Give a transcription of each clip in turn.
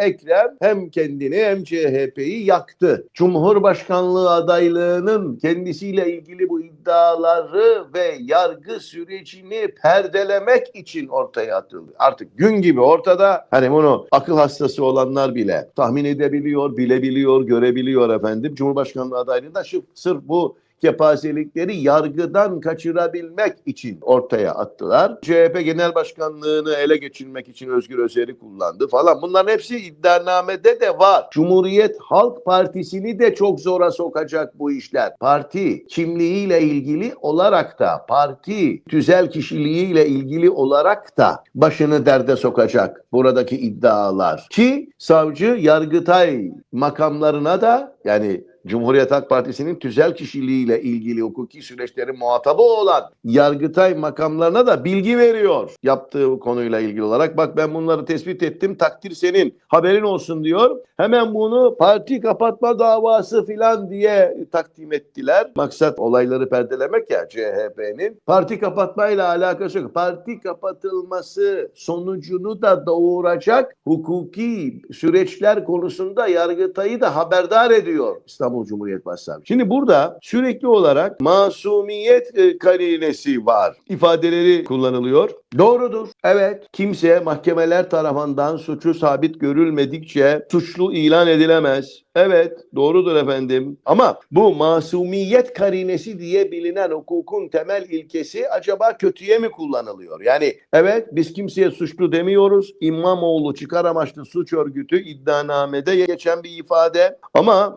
Ekrem hem kendini hem CHP'yi yaktı. Cumhurbaşkanlığı adaylığının kendisiyle ilgili bu iddiaları ve yargı sürecini perdelemek için ortaya atıldı. Artık gün gibi ortada. Hani bunu akıl hastası olanlar bile tahmin edebiliyor, bilebiliyor, görebiliyor efendim. Cumhurbaşkanlığı adaylığında sırf bu kepazelikleri yargıdan kaçırabilmek için ortaya attılar. CHP Genel Başkanlığını ele geçirmek için Özgür Özel'i kullandı falan. Bunların hepsi iddianamede de var. Cumhuriyet Halk Partisi'ni de çok zora sokacak bu işler. Parti kimliğiyle ilgili olarak da, parti tüzel kişiliğiyle ilgili olarak da başını derde sokacak buradaki iddialar. Ki savcı Yargıtay makamlarına da yani Cumhuriyet Halk Partisi'nin tüzel kişiliğiyle ilgili hukuki süreçlerin muhatabı olan Yargıtay makamlarına da bilgi veriyor yaptığı konuyla ilgili olarak. Bak ben bunları tespit ettim takdir senin haberin olsun diyor. Hemen bunu parti kapatma davası filan diye takdim ettiler. Maksat olayları perdelemek ya CHP'nin. Parti kapatmayla alakası yok. Parti kapatılması sonucunu da doğuracak hukuki süreçler konusunda Yargıtay'ı da haberdar ediyor İstanbul Cumhuriyet Başsavcılığı. Şimdi burada sürekli olarak masumiyet e, karinesi var. İfadeleri kullanılıyor. Doğrudur. Evet. Kimse mahkemeler tarafından suçu sabit görülmedikçe suçlu ilan edilemez. Evet, doğrudur efendim. Ama bu masumiyet karinesi diye bilinen hukukun temel ilkesi acaba kötüye mi kullanılıyor? Yani evet biz kimseye suçlu demiyoruz. İmamoğlu çıkar amaçlı suç örgütü iddianamede geçen bir ifade. Ama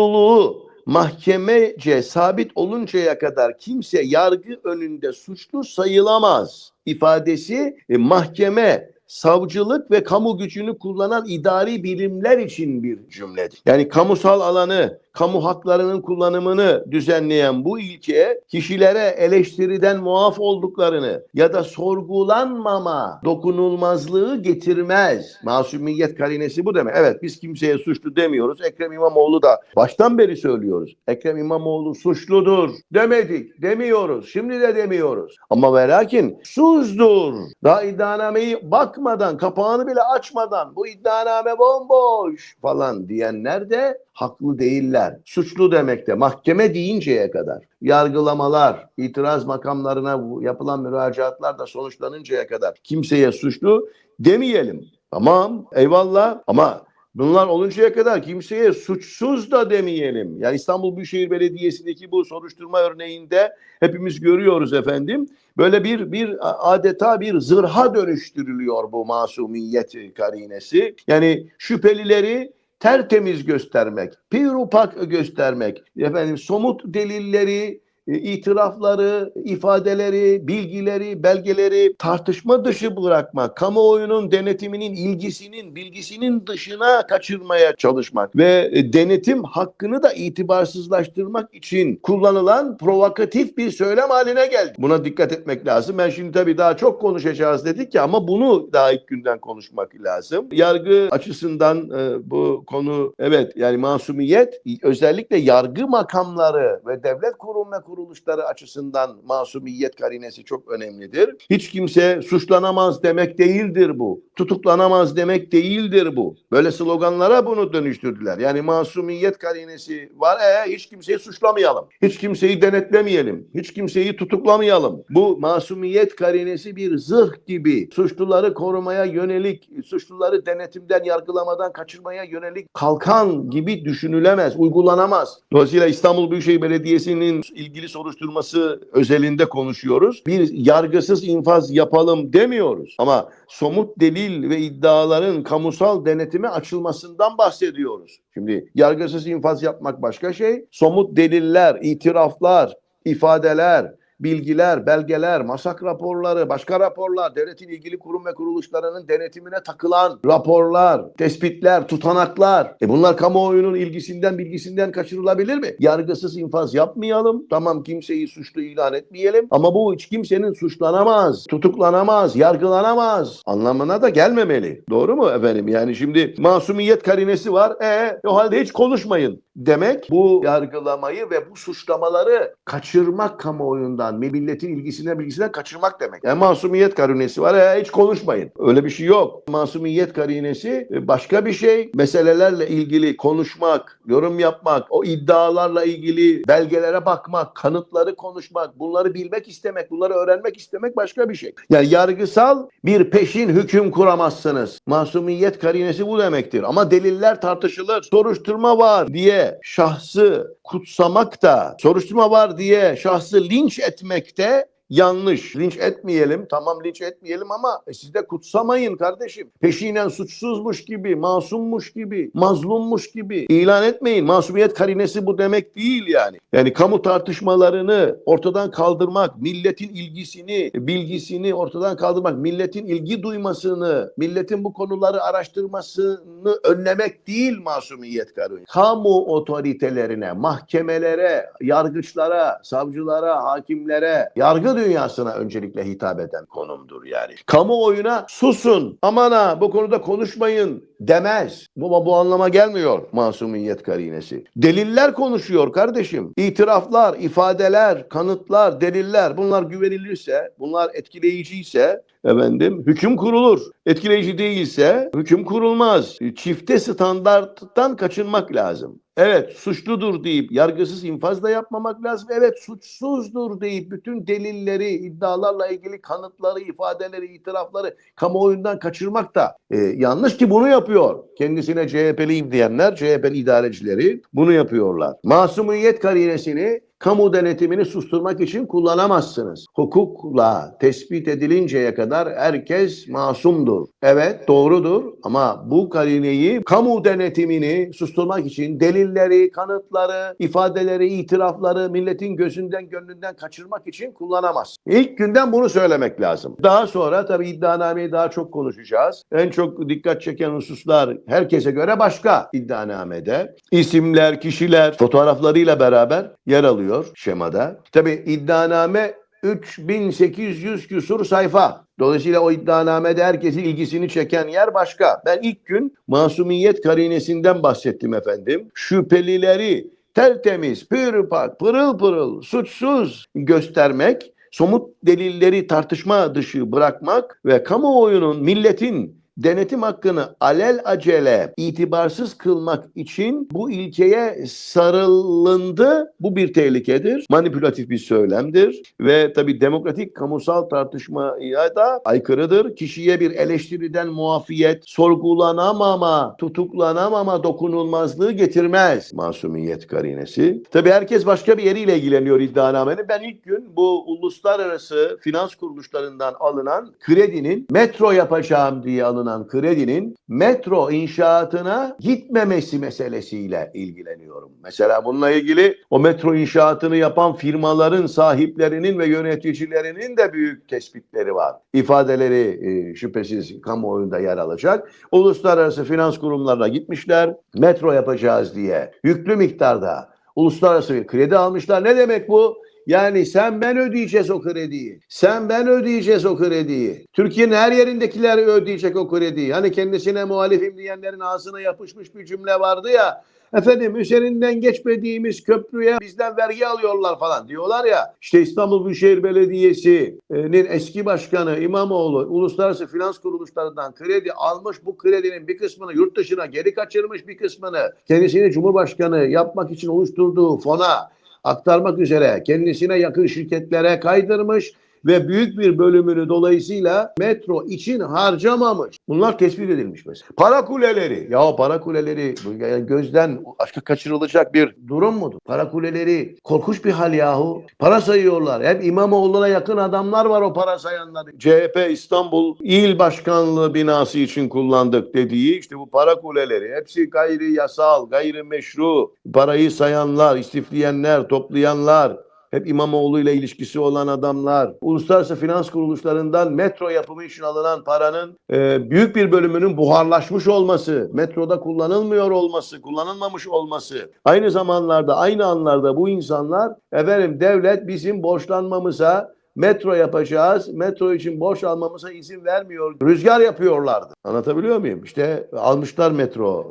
suçluluğu mahkemece sabit oluncaya kadar kimse yargı önünde suçlu sayılamaz ifadesi e, mahkeme savcılık ve kamu gücünü kullanan idari birimler için bir cümledir. Yani kamusal alanı, kamu haklarının kullanımını düzenleyen bu ilke kişilere eleştiriden muaf olduklarını ya da sorgulanmama dokunulmazlığı getirmez. Masumiyet karinesi bu demek. Evet biz kimseye suçlu demiyoruz. Ekrem İmamoğlu da baştan beri söylüyoruz. Ekrem İmamoğlu suçludur demedik, demiyoruz. Şimdi de demiyoruz. Ama ve lakin suçdur. Daha iddianameyi bakmadan, kapağını bile açmadan bu iddianame bomboş falan diyenler de haklı değiller. Suçlu demekte mahkeme deyinceye kadar yargılamalar, itiraz makamlarına yapılan müracaatlar da sonuçlanıncaya kadar kimseye suçlu demeyelim. Tamam eyvallah ama Bunlar oluncaya kadar kimseye suçsuz da demeyelim. Yani İstanbul Büyükşehir Belediyesi'ndeki bu soruşturma örneğinde hepimiz görüyoruz efendim. Böyle bir bir adeta bir zırha dönüştürülüyor bu masumiyet karinesi. Yani şüphelileri tertemiz göstermek, pirupak göstermek, efendim somut delilleri, itirafları, ifadeleri, bilgileri, belgeleri tartışma dışı bırakmak, kamuoyunun denetiminin ilgisinin, bilgisinin dışına kaçırmaya çalışmak ve e, denetim hakkını da itibarsızlaştırmak için kullanılan provokatif bir söylem haline geldi. Buna dikkat etmek lazım. Ben şimdi tabii daha çok konuşacağız dedik ya ama bunu daha ilk günden konuşmak lazım. Yargı açısından e, bu konu evet yani masumiyet özellikle yargı makamları ve devlet kurum ve kuruluşları açısından masumiyet karinesi çok önemlidir. Hiç kimse suçlanamaz demek değildir bu. Tutuklanamaz demek değildir bu. Böyle sloganlara bunu dönüştürdüler. Yani masumiyet karinesi var. E hiç kimseyi suçlamayalım. Hiç kimseyi denetlemeyelim. Hiç kimseyi tutuklamayalım. Bu masumiyet karinesi bir zırh gibi suçluları korumaya yönelik, suçluları denetimden, yargılamadan kaçırmaya yönelik kalkan gibi düşünülemez, uygulanamaz. Dolayısıyla İstanbul Büyükşehir Belediyesi'nin ilgili soruşturması özelinde konuşuyoruz. Bir yargısız infaz yapalım demiyoruz. Ama somut delil ve iddiaların kamusal denetime açılmasından bahsediyoruz. Şimdi yargısız infaz yapmak başka şey. Somut deliller, itiraflar, ifadeler, bilgiler, belgeler, masak raporları, başka raporlar, devletin ilgili kurum ve kuruluşlarının denetimine takılan raporlar, tespitler, tutanaklar. E bunlar kamuoyunun ilgisinden, bilgisinden kaçırılabilir mi? Yargısız infaz yapmayalım. Tamam kimseyi suçlu ilan etmeyelim. Ama bu hiç kimsenin suçlanamaz, tutuklanamaz, yargılanamaz anlamına da gelmemeli. Doğru mu efendim? Yani şimdi masumiyet karinesi var. E o halde hiç konuşmayın demek bu yargılamayı ve bu suçlamaları kaçırmak kamuoyundan kaçırman, milletin ilgisine bilgisine kaçırmak demek. Yani masumiyet karinesi var ya hiç konuşmayın. Öyle bir şey yok. Masumiyet karinesi e, başka bir şey. Meselelerle ilgili konuşmak, yorum yapmak, o iddialarla ilgili belgelere bakmak, kanıtları konuşmak, bunları bilmek istemek, bunları öğrenmek istemek başka bir şey. Yani yargısal bir peşin hüküm kuramazsınız. Masumiyet karinesi bu demektir. Ama deliller tartışılır. Soruşturma var diye şahsı kutsamak da, soruşturma var diye şahsı linç etmek de yanlış. Linç etmeyelim. Tamam linç etmeyelim ama e, siz de kutsamayın kardeşim. Peşinen suçsuzmuş gibi, masummuş gibi, mazlummuş gibi ilan etmeyin. Masumiyet karinesi bu demek değil yani. Yani kamu tartışmalarını ortadan kaldırmak, milletin ilgisini, bilgisini ortadan kaldırmak, milletin ilgi duymasını, milletin bu konuları araştırmasını önlemek değil masumiyet karinesi. Kamu otoritelerine, mahkemelere, yargıçlara, savcılara, hakimlere, yargı dünyasına öncelikle hitap eden konumdur yani. Kamuoyuna susun, aman ha bu konuda konuşmayın demez. Bu, bu anlama gelmiyor masumiyet karinesi. Deliller konuşuyor kardeşim. İtiraflar, ifadeler, kanıtlar, deliller bunlar güvenilirse, bunlar etkileyiciyse efendim hüküm kurulur. Etkileyici değilse hüküm kurulmaz. Çifte standarttan kaçınmak lazım. Evet suçludur deyip yargısız infaz da yapmamak lazım. Evet suçsuzdur deyip bütün delilleri, iddialarla ilgili kanıtları, ifadeleri, itirafları kamuoyundan kaçırmak da e, yanlış ki bunu yapıyor. Kendisine CHP'liyim diyenler, CHP'li idarecileri bunu yapıyorlar. Masumiyet karinesini kamu denetimini susturmak için kullanamazsınız. Hukukla tespit edilinceye kadar herkes masumdur. Evet doğrudur ama bu karineyi kamu denetimini susturmak için delilleri, kanıtları, ifadeleri, itirafları milletin gözünden gönlünden kaçırmak için kullanamaz. İlk günden bunu söylemek lazım. Daha sonra tabii iddianameyi daha çok konuşacağız. En çok dikkat çeken hususlar herkese göre başka iddianamede. İsimler, kişiler fotoğraflarıyla beraber yer alıyor şemada. Tabii iddianame 3800 küsur sayfa. Dolayısıyla o iddianamede herkesin ilgisini çeken yer başka. Ben ilk gün masumiyet karinesinden bahsettim efendim. Şüphelileri tertemiz, pür pak, pırıl pırıl, suçsuz göstermek, somut delilleri tartışma dışı bırakmak ve kamuoyunun, milletin denetim hakkını alel acele itibarsız kılmak için bu ilkeye sarılındı. Bu bir tehlikedir. Manipülatif bir söylemdir ve tabii demokratik kamusal tartışmaya da aykırıdır. Kişiye bir eleştiriden muafiyet, sorgulanamama, tutuklanamama dokunulmazlığı getirmez masumiyet karinesi. Tabii herkes başka bir yeriyle ilgileniyor iddianamenin. Ben ilk gün bu uluslararası finans kuruluşlarından alınan kredinin metro yapacağım diye alınan kredinin metro inşaatına gitmemesi meselesiyle ilgileniyorum. Mesela bununla ilgili o metro inşaatını yapan firmaların sahiplerinin ve yöneticilerinin de büyük tespitleri var. İfadeleri e, şüphesiz kamuoyunda yer alacak. Uluslararası finans kurumlarına gitmişler. Metro yapacağız diye yüklü miktarda uluslararası bir kredi almışlar. Ne demek bu? Yani sen ben ödeyeceğiz o krediyi. Sen ben ödeyeceğiz o krediyi. Türkiye'nin her yerindekiler ödeyecek o krediyi. Hani kendisine muhalifim diyenlerin ağzına yapışmış bir cümle vardı ya. Efendim üzerinden geçmediğimiz köprüye bizden vergi alıyorlar falan diyorlar ya. İşte İstanbul Büyükşehir Belediyesi'nin eski başkanı İmamoğlu uluslararası finans kuruluşlarından kredi almış. Bu kredinin bir kısmını yurt dışına geri kaçırmış bir kısmını kendisini Cumhurbaşkanı yapmak için oluşturduğu fona aktarmak üzere kendisine yakın şirketlere kaydırmış ve büyük bir bölümünü dolayısıyla metro için harcamamış. Bunlar tespit edilmiş mesela. Para kuleleri. Ya para kuleleri yani gözden aşka kaçırılacak bir durum mudur? Para kuleleri korkunç bir hal yahu. Para sayıyorlar. Hep İmamoğlu'na yakın adamlar var o para sayanlar. CHP İstanbul İl Başkanlığı binası için kullandık dediği işte bu para kuleleri. Hepsi gayri yasal, gayri meşru. Parayı sayanlar, istifleyenler, toplayanlar. Hep İmamoğlu ile ilişkisi olan adamlar, uluslararası finans kuruluşlarından metro yapımı için alınan paranın e, büyük bir bölümünün buharlaşmış olması, metroda kullanılmıyor olması, kullanılmamış olması. Aynı zamanlarda, aynı anlarda bu insanlar efendim devlet bizim borçlanmamıza metro yapacağız. Metro için borç almamıza izin vermiyor. Rüzgar yapıyorlardı. Anlatabiliyor muyum? İşte almışlar metro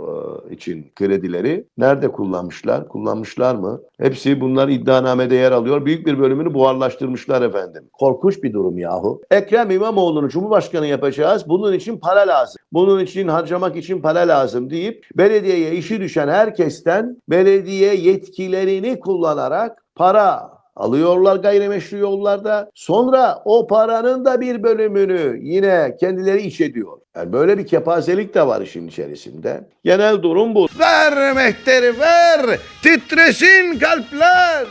e, için kredileri. Nerede kullanmışlar? Kullanmışlar mı? Hepsi bunlar iddianamede yer alıyor. Büyük bir bölümünü buharlaştırmışlar efendim. Korkunç bir durum yahu. Ekrem İmamoğlu'nu Cumhurbaşkanı yapacağız. Bunun için para lazım. Bunun için harcamak için para lazım deyip belediyeye işi düşen herkesten belediye yetkilerini kullanarak para alıyorlar gayrimeşru yollarda. Sonra o paranın da bir bölümünü yine kendileri iç ediyor. Yani böyle bir kepazelik de var işin içerisinde. Genel durum bu. Ver mehteri ver, titresin kalpler.